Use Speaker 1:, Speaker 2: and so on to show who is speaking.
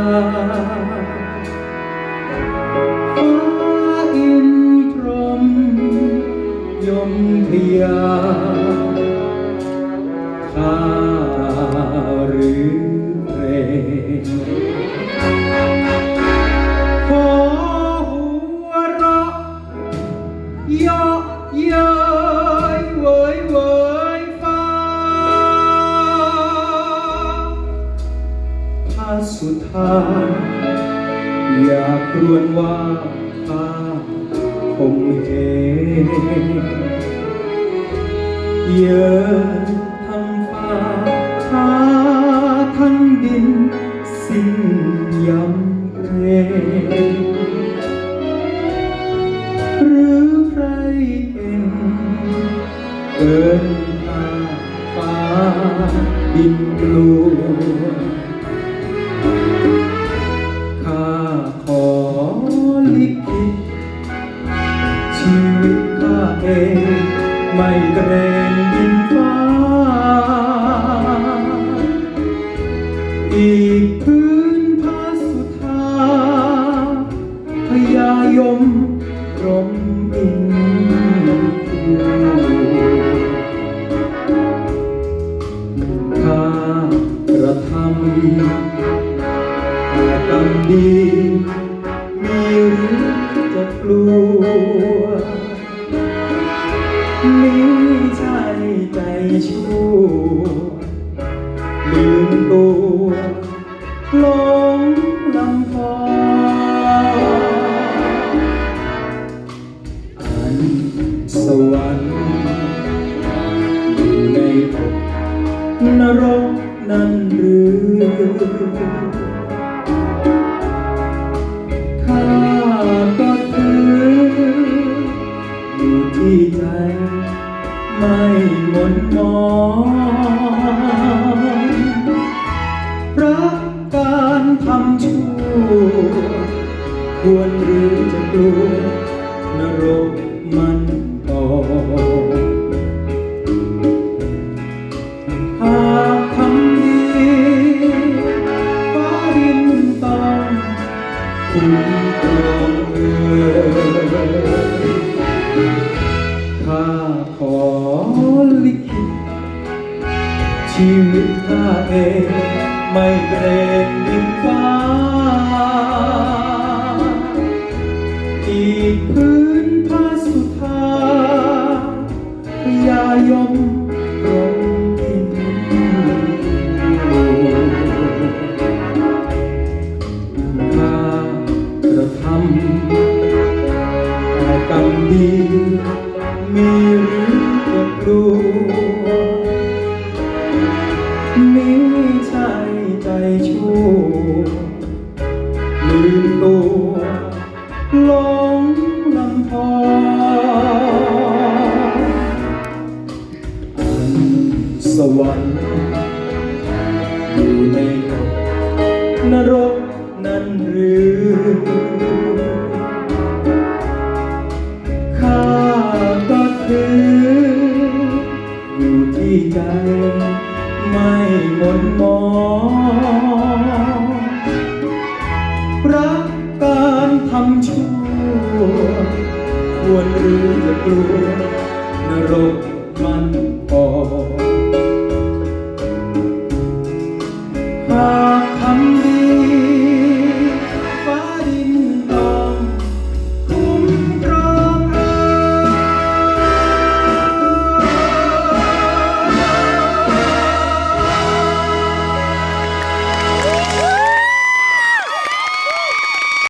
Speaker 1: ฟ้าอินทรมยมพยา สุดท้ายอยากรวนว่าฟ้าคงเห็นเยอะทั้งฟ้าหาทั้งดิน สิ้นยำเกรงหรือใครเป็นเกินทาฟ้าดินกลัว ชีวิตข้าเอง ไม่เกรงดินฟ้า อีกพื้นผ้าสุธาพยายมรมอินข้ากระทำแต่กรรมดี มีใจใจชั่วลืมตัวหลงลำพองอันสวรรค์อยู่ในอกนรกนั้นหรือ หมนมองรักการทำชั่ว ควรหรือจะกลัวนรกมันต่อหากทำดีฟ้าดินต้องคุ้มครองเอ่ย ข้าขอลิขิตชีวิตข้าเองไม่เกรงดินฟ้า อีกพื้นผ้าสุธายายมรมกินข้ากระทำแต่กรรมดี ชั่วลืมตัวหลงลำพองอันสวรรค์อยู่ในนรกนั้นหรือข้าก็คืออยู่ที่ใจ ไม่หมดมองรักการทำชั่ว ควรหรือจะกลัวนรก